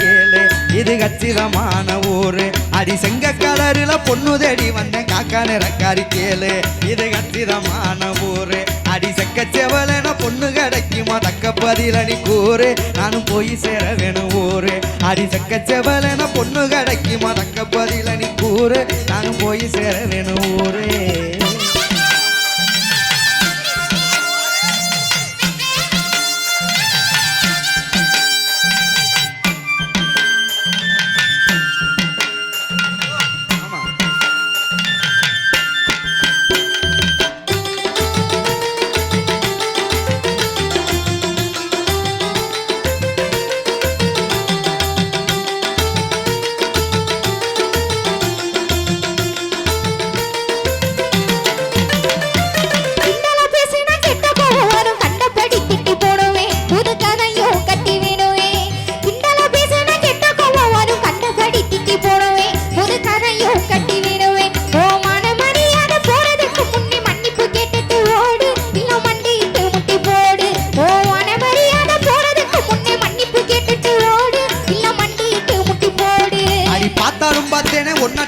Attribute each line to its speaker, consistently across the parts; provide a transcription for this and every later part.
Speaker 1: கேளு. இது கச்சிதமான ஊரு. அடி செங்க கலருல பொண்ணு தேடி வந்தேன் காக்கா நிறக்காரி கேளு. இது கச்சிதமான ஊரு. அடி செக்க செவலன பொண்ணு கிடைக்குமா? தக்க பதில் அணி கூறு. நானும் போய் சேர வேணும் ஊரு. அடி செக்க செவலன பொண்ணு கிடைக்குமா? தக்க பதில் அணி கூறு. நானும் போய் சேர வேணும் ஊரே.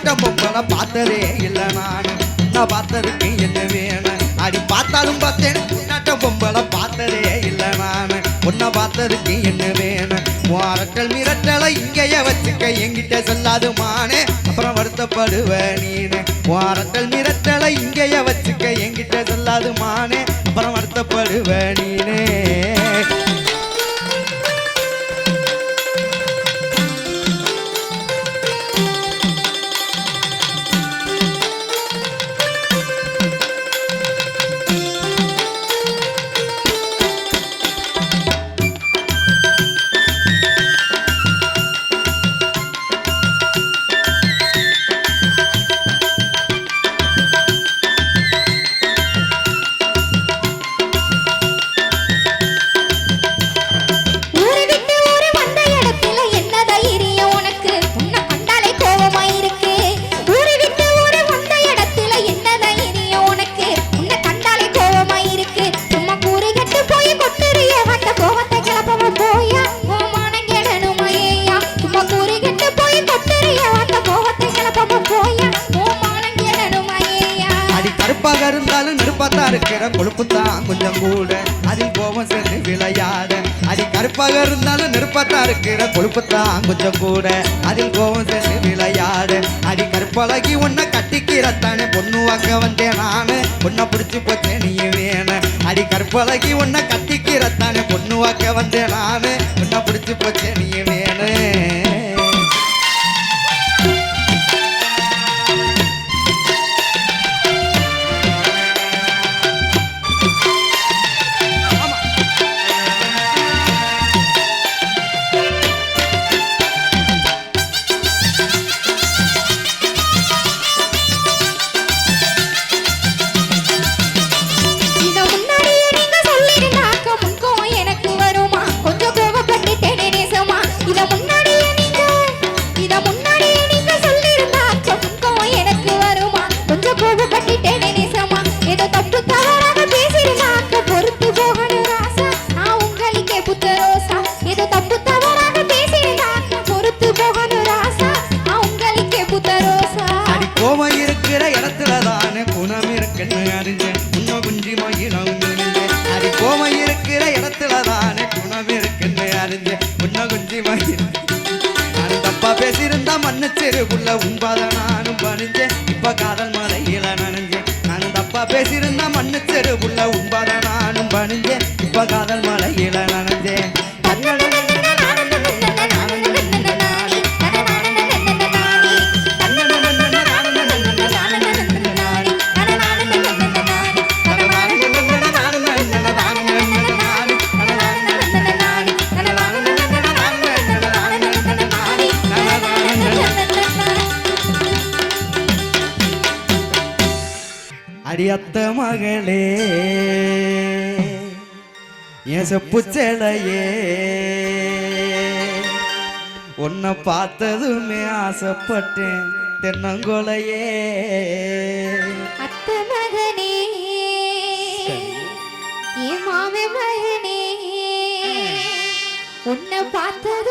Speaker 2: கெட்ட
Speaker 1: பொம்பளை பார்த்ததே இல்லை நான். நான் பார்த்ததுக்கு என்ன வேணும் அடி பார்த்தாலும் பார்த்தேன் ஒன்னட்ட பொம்பளை பார்த்ததே இல்லை நான். உன்னை பார்த்ததுக்கு என்ன வேணும் உன் மிரட்டலை இங்கேயே வச்சுக்க எங்கிட்ட சொல்லாது மானே அப்புறம் வருத்தப்படுவ நீனு. உன் மிரட்டலை இங்கேயே வச்சுக்க எங்கிட்ட சொல்லாது மானே அப்புறம் வருத்தப்படுவ
Speaker 2: நீ
Speaker 1: அடி இருந்தாலும் நெருப்பாத்தான் இருக்கிற கொழுப்பு தான் கொஞ்சம் கூட. அதில் கோபம் சேர்ந்து விளையாட. அடி கருப்பாக இருந்தாலும் நெருப்பாத்தான் இருக்கிற கொழுப்பு தான் கொஞ்சம் கூட. அதில் கோபம் சேர்ந்து விளையாட. அடி கருப்பழகி உன்னை கட்டிக்கிறத்தானே. பொண்ணு வாங்க வந்தேன் நானு. உன்னை பிடிச்சி போச்சேன் நீ வேணும் அடி கற்பழகி உன்னை கட்டிக்கிறத்தானே. பொண்ணு வாக்க வந்தேன் நானு. உன்னை பிடிச்சி போச்சேன் நீ வேணும்
Speaker 2: கொஞ்சம் நேசமா? ஏதோ தப்பு தவறாக பொறுத்து போகணும் ராசா. நான் உங்களுக்கே புத்த ரோசா ஏதோ தப்பு தவறாக பொறுத்து போகணும் ராசா. நான் உங்களுக்கே புத்த ரோசா
Speaker 1: கோவம் இருக்கிற இடத்துல தானே குணம் இருக்குன்னு அறிஞ்சேன். இன்னும் குஞ்சி மகிழம் நுழைஞ்சேன் கோவம் இருக்கிற இடத்துல தானே குணம் இருக்குன்னு அறிஞ்சேன். இன்னும் குஞ்சி மகிழம் நான் தப்பா பேசியிருந்தா மன்னிச்சிருக்குள்ள அடியத்த மகளே என் செப்பு சேலையே உன்னை பார்த்ததுமே ஆசைப்பட்டேன் தென்னங்கொலையே.
Speaker 2: அத்தை மகனே மாமே மகனே உன்னை பார்த்ததுமே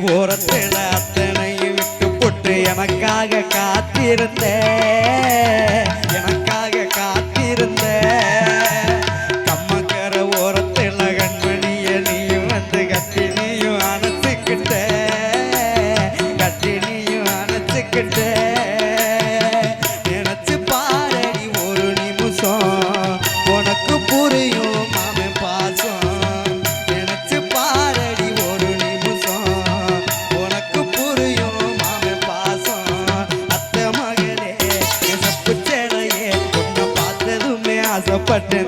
Speaker 1: ஓரத்தில் அத்தனையும் விட்டு போட்டு எனக்காக காத்திருந்தேன். மகளே